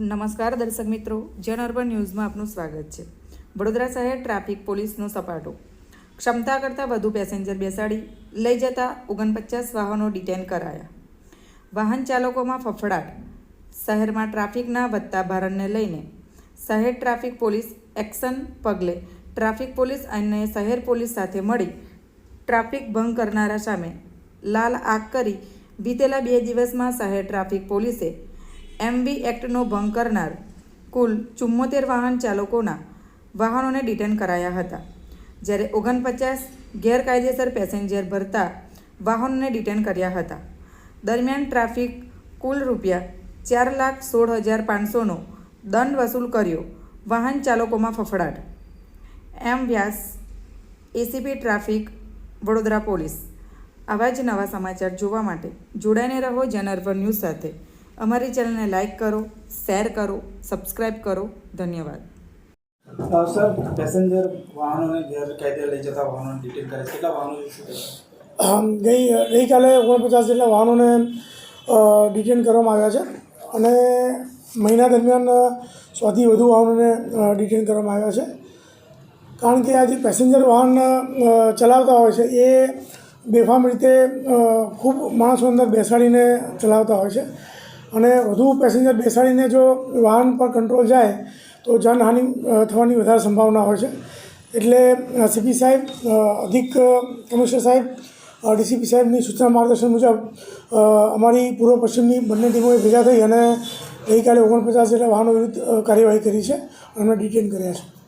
નમસ્કાર દર્શક મિત્રો, જન અર્બન ન્યૂઝમાં આપનું સ્વાગત છે. વડોદરા શહેર ટ્રાફિક પોલીસનો સપાટો. ક્ષમતા કરતાં વધુ પેસેન્જર બેસાડી લઈ જતા ઓગણપચાસ વાહનો ડિટેન કરાયા. વાહન ચાલકોમાં ફફડાટ. શહેરમાં ટ્રાફિકના વધતા ભારણને લઈને શહેર ટ્રાફિક પોલીસ એક્શન પગલે ટ્રાફિક પોલીસ અને શહેર પોલીસ સાથે મળી ટ્રાફિક ભંગ કરનારા સામે લાલ આગ કરી વીતેલા બે દિવસમાં શહેર ટ્રાફિક પોલીસે એમવી એક્ટનો ભંગ કરનાર કુલ ચુમ્મોતેર વાહન ચાલકોના વાહનોને ડિટેન કરાયા હતા. જ્યારે ઓગણપચાસ ગેરકાયદેસર પેસેન્જર ભરતા વાહનોને ડિટેન કર્યા હતા. દરમિયાન ટ્રાફિક કુલ રૂપિયા ચાર લાખ સોળ હજાર પાંચસોનો દંડ વસૂલ કર્યો વાહન ચાલકોમાં ફફડાટ. M Vyas, ACP traffic, Vadodara police. આવા જ નવા સમાચાર જોવા માટે જોડાઈને રહો જનરવર ન્યૂઝ સાથે. અમારી ચેનલને લાઇક કરો શેર કરો સબસ્ક્રાઈબ કરો. ધન્યવાદ. સર પેસેન્જર વાહનોને ગેરકાયદે લઈ જતા વાહનોને ડિટેલ કરે છે. કેટલા વાહનો ગઈ ગઈકાલે ઓગણપચાસ જેટલા વાહનોને ડિટેન કરવામાં આવ્યા છે અને મહિના દરમિયાન સોથી વધુ વાહનોને ડિટેન કરવામાં આવ્યા છે. કારણ કે આ જે પેસેન્જર વાહન ચલાવતા હોય છે એ બેફામ રીતે ખૂબ માણસો અંદર બેસાડીને ચલાવતા હોય છે. અને વધુ પેસેન્જર બેસાડીને જો વાહન પર કંટ્રોલ જાય, તો જાનહાનિ થવાની વધારે સંભાવના હોય છે. એટલે સીપી સાહેબ અધિક કમિશનર સાહેબ ડીસીપી સાહેબની સૂચના માર્ગદર્શન મુજબ અમારી પૂર્વ પશ્ચિમની બંને ટીમોએ ભેગા થઈ અને ગઈકાલે ઓગણપચાસ જેટલા વાહનો વિરુદ્ધ કાર્યવાહી કરી છે અને ડિટેન કર્યા છે.